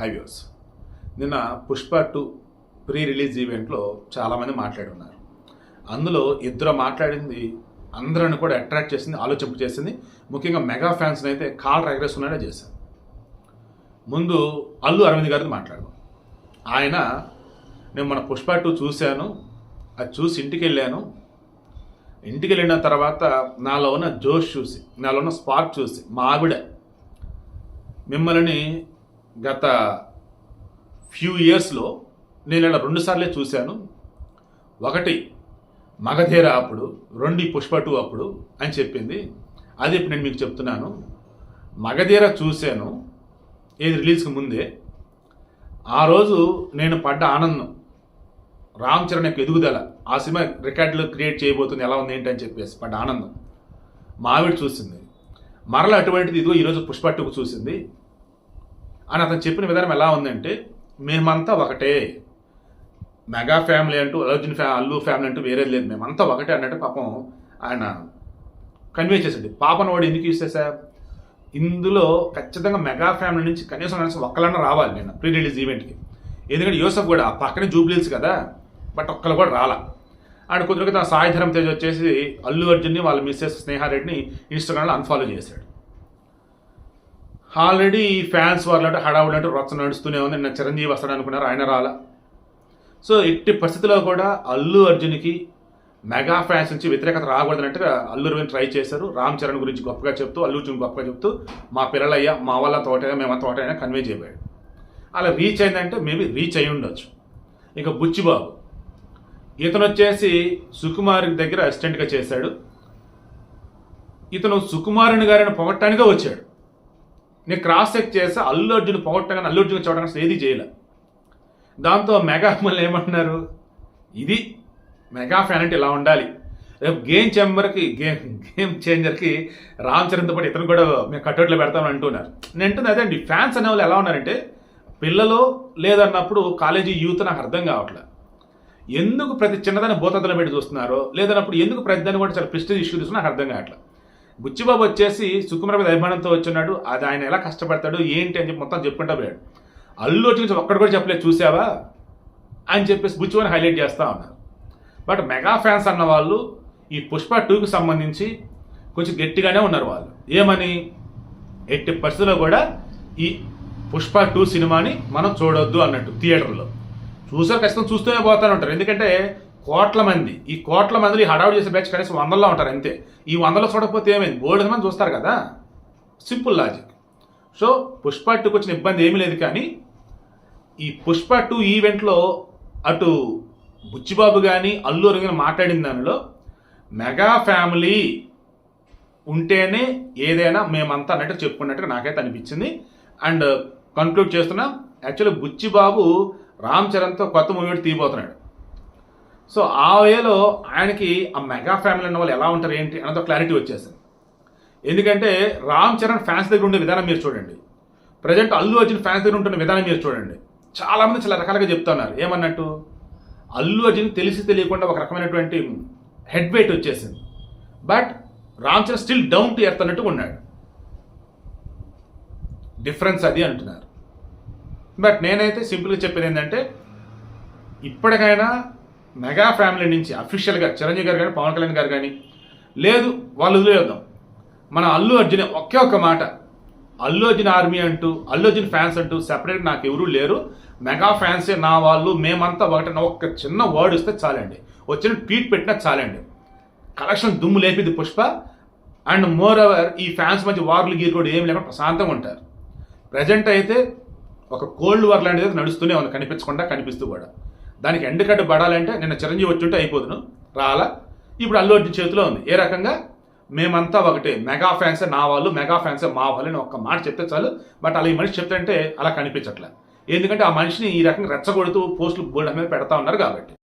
హైవ్యూస్ నిన్న Pushpa two pre release ఈవెంట్లో చాలామంది మాట్లాడి ఉన్నారు అందులో ఇద్దరు మాట్లాడింది అందరిని కూడా అట్రాక్ట్ చేసింది ఆలోచింపు చేసింది. ముఖ్యంగా మెగా ఫ్యాన్స్ని అయితే కాల్ రెగ్రెస్తున్నాడే చేశాను ముందు అల్లు అరవింద్ గారితో మాట్లాడు ఆయన నేను మన పుష్ప టూ చూశాను. అది చూసి ఇంటికి వెళ్ళాను. ఇంటికి వెళ్ళిన తర్వాత నాలో ఉన్న జోష్ చూసి నాలో ఉన్న స్పార్క్ చూసి మా ఆవిడ మిమ్మల్ని గత ఫ్యూ ఇయర్స్లో నేను ఇలా రెండుసార్లే చూశాను. ఒకటి మగధీర అప్పుడు రెండు పుష్పటు పుష్ప అప్పుడు అని చెప్పింది. అది ఇప్పుడు నేను మీకు చెప్తున్నాను. మగధీర చూశాను ఏది రిలీజ్కి ముందే. ఆ రోజు నేను పడ్డ ఆనందం రామ్ చరణ్ యొక్క ఎదుగుదల ఆ సినిమా రికార్డులు క్రియేట్ చేయబోతుంది ఎలా ఉంది ఏంటి అని చెప్పేసి పడ్డ ఆనందం మావిడ చూసింది. మరల అటువంటిది ఇదిగో ఈరోజు పుష్పట్టుకు చూసింది. అని అతను చెప్పిన విధానం ఎలా ఉందంటే మేమంతా ఒకటే. మెగా ఫ్యామిలీ అంటూ అర్జున్ ఫ్యా అల్లు ఫ్యామిలీ అంటూ వేరేది లేదు. మేమంతా ఒకటే అన్నట్టు పాపం ఆయన కన్వే చేసింది పాపను వాడు ఎందుకు యూస్ చేశా ఇందులో ఖచ్చితంగా మెగా ఫ్యామిలీ నుంచి కనీసం కనీసం ఒక్కలన్నా రావాలి నేను ప్రీ రిలీజ్ ఈవెంట్కి ఎందుకంటే యూసఫ్ కూడా పక్కనే జూబ్లీస్ కదా బట్ ఒక్కరు కూడా రాలా. అండ్ కుదిరికి తన సాయిధరం తేజ్ వచ్చేసి అల్లు అర్జున్ని వాళ్ళ మిస్సెస్ స్నేహారెడ్డిని ఇన్స్టాగ్రామ్లో అన్ఫాలో చేశాడు. ఆల్రెడీ ఫ్యాన్స్ వాళ్ళంటే హడావులంటే హడావుడు రచ్చ నడుస్తూనే ఉంది. నిన్న చిరంజీవి వస్తాడు అనుకున్నారు. ఆయన రాలా. సో ఎట్టి పరిస్థితిలో కూడా అల్లు అర్జున్కి మెగా ఫ్యాన్స్ నుంచి వ్యతిరేకత రాకూడదన్నట్టుగా అల్లు అర్జున్ ట్రై చేశారు. రామ్ చరణ్ గురించి గొప్పగా చెప్తూ అల్లు అర్జున్ గొప్పగా చెప్తూ మా పిల్లలయ్యా మా వాళ్ళ తోటగా మేమంతా తోటైనా కన్వే చేయబోయాడు అలా రీచ్ అయిందంటే మేబీ రీచ్ అయి ఉండొచ్చు. ఇక బుచ్చిబాబు. ఇతను వచ్చేసి సుకుమార్ దగ్గర అసిస్టెంట్గా చేశాడు. ఇతను సుకుమారుని గారిని పొగట్టానికే వచ్చాడు. నేను క్రాస్ చెక్ చేసి అల్లు అర్జున్ పొగట్టగానే అల్లు అర్జున్ చూడడానికి అసలు ఏది చేయలే. దాంతో మెగా మళ్ళీ ఏమంటున్నారు? ఇది మెగా ఫ్యాన్ అంటే ఇలా ఉండాలి. రేపు గేమ్ చేంబర్కి గేమ్ గేమ్ చేంజర్కి రామ్ చరణ్తో పాటు ఇతను కూడా మేము కట్టడిలో పెడతామని అంటున్నారు. నేను అంటున్నా అదే అండి ఫ్యాన్స్ అనేవాళ్ళు ఎలా ఉన్నారంటే పిల్లలు లేదన్నప్పుడు కాలేజీ యూత్ నాకు అర్థం కావట్లేదు ఎందుకు ప్రతి చిన్నదాన్ని భూతద్దలు పెట్టి చూస్తున్నారో లేదన్నప్పుడు ఎందుకు ప్రతిదాన్ని కూడా చాలా ప్రిస్టేజ్ ఇష్యూ చూస్తున్నా నాకు అర్థం కావట్లేదు బుచ్చిబాబు వచ్చేసి సుకుమార్ మీద అభిమానంతో వచ్చున్నాడు. అది ఆయన ఎలా కష్టపడతాడు ఏంటి అని చెప్పి మొత్తం చెప్పుకుంటా పోయాడు. అల్లు వచ్చి ఒక్కడు కూడా చెప్పలేదు చూసావా? అని చెప్పేసి బుచ్చిబాబుని హైలైట్ చేస్తా ఉన్నారు. బట్ మెగా ఫ్యాన్స్ అన్న వాళ్ళు ఈ పుష్ప టూకి సంబంధించి కొంచెం గట్టిగానే ఉన్నారు వాళ్ళు. ఏమని? ఎట్టి పరిస్థితుల్లో కూడా ఈ పుష్ప టూ సినిమాని మనం చూడొద్దు అన్నట్టు థియేటర్లో చూసారు ఖచ్చితంగా చూస్తూనే పోతానే ఉంటారు. ఎందుకంటే కోట్ల మంది. ఈ కోట్ల మందిలో ఈ హడావుడు చేసే బ్యాచ్ కనీసం వందల్లో ఉంటారు అంతే. ఈ వందలో చూడకపోతే ఏమైంది? బోల్డ్ మంది చూస్తారు కదా? సింపుల్ లాజిక్ సో పుష్ప టూకి వచ్చిన ఇబ్బంది ఏమీ లేదు కానీ ఈ పుష్ప టూ ఈవెంట్లో అటు బుచ్చిబాబు కానీ అల్లు అరవింద్ మాట్లాడిన దానిలో మెగా ఫ్యామిలీ ఉంటేనే ఏదైనా మేమంతా అన్నట్టు చెప్పుకున్నట్టుగా నాకైతే అనిపించింది. అండ్ కంక్లూడ్ చేస్తున్నా యాక్చువల్లీ బుచ్చిబాబు రామ్ చరణ్తో కొత్త మూవీ తీయబోతున్నాడు. సో ఆ వేలో ఆయనకి ఆ మెగా ఫ్యామిలీ ఉన్న వాళ్ళు ఎలా ఉంటారు ఏంటి అన్నది క్లారిటీ వచ్చేసింది. ఎందుకంటే రామ్ చరణ్ ఫ్యాన్స్ దగ్గర ఉండే విధానం మీరు చూడండి. ప్రజెంట్ అల్లు అర్జున్ ఫ్యాన్స్ దగ్గర ఉంటున్న విధానం మీరు చూడండి. చాలామంది చాలా రకాలుగా చెప్తున్నారు. ఏమన్నట్టు? అల్లు అర్జున్ తెలిసి తెలియకుండా ఒక రకమైనటువంటి హెడ్ వెయిట్ వచ్చేసింది. But Ram Charan still down to earth అన్నట్టు ఉన్నాడు. డిఫరెన్స్ అది అంటున్నారు. బట్ నేనైతే సింపుల్గా చెప్పేది ఏంటంటే ఇప్పటికైనా మెగా ఫ్యామిలీ నుంచి అఫీషియల్గా చిరంజీవి గారు కానీ పవన్ కళ్యాణ్ గారు కానీ లేదు వాళ్ళు వదిలేద్దాం మన అల్లు అర్జున్ ఒకే ఒక్క మాట. అల్లు అర్జున్ ఆర్మీ అంటూ అల్లు అర్జున్ ఫ్యాన్స్ అంటూ సెపరేట్ నాకు ఎవరూ లేరు. మెగా ఫ్యాన్సే నా వాళ్ళు మేమంతా ఒకటి. ఒక్క చిన్న వర్డ్ ఇస్తే చాలండి. వచ్చిన ట్వీట్ పెట్టినా చాలండి. కలెక్షన్ దుమ్ము లేపిది పుష్ప. అండ్ మోర్ ఓవర్ ఈ ఫ్యాన్స్ మధ్య వార్లు గీరు కూడా ఏం లేకుండా ప్రశాంతంగా ఉంటారు. ప్రజెంట్ అయితే ఒక కోల్డ్ వార్ లాంటిది నడుస్తూనే ఉంది. కనిపించకుండా కనిపిస్తూ కూడా. దానికి ఎండకట్టు పడాలంటే నిన్న చిరంజీవి వచ్చుంటే అయిపోదును. రాలా. ఇప్పుడు అల్లు అర్జున్ చేతిలో ఉంది. ఏ రకంగా? మేమంతా ఒకటే. మెగా ఫ్యాన్సే నా వాళ్ళు మెగా ఫ్యాన్సే మా వాళ్ళు అని ఒక్క మాట చెప్తే చాలు. బట్ అలా ఈ మనిషి చెప్తుంటే అలా కనిపించట్లే. ఎందుకంటే ఆ మనిషిని ఈ రకంగా రెచ్చగొడుతూ పోస్టులు బోర్డు మీద పెడతా ఉన్నారు కాబట్టి.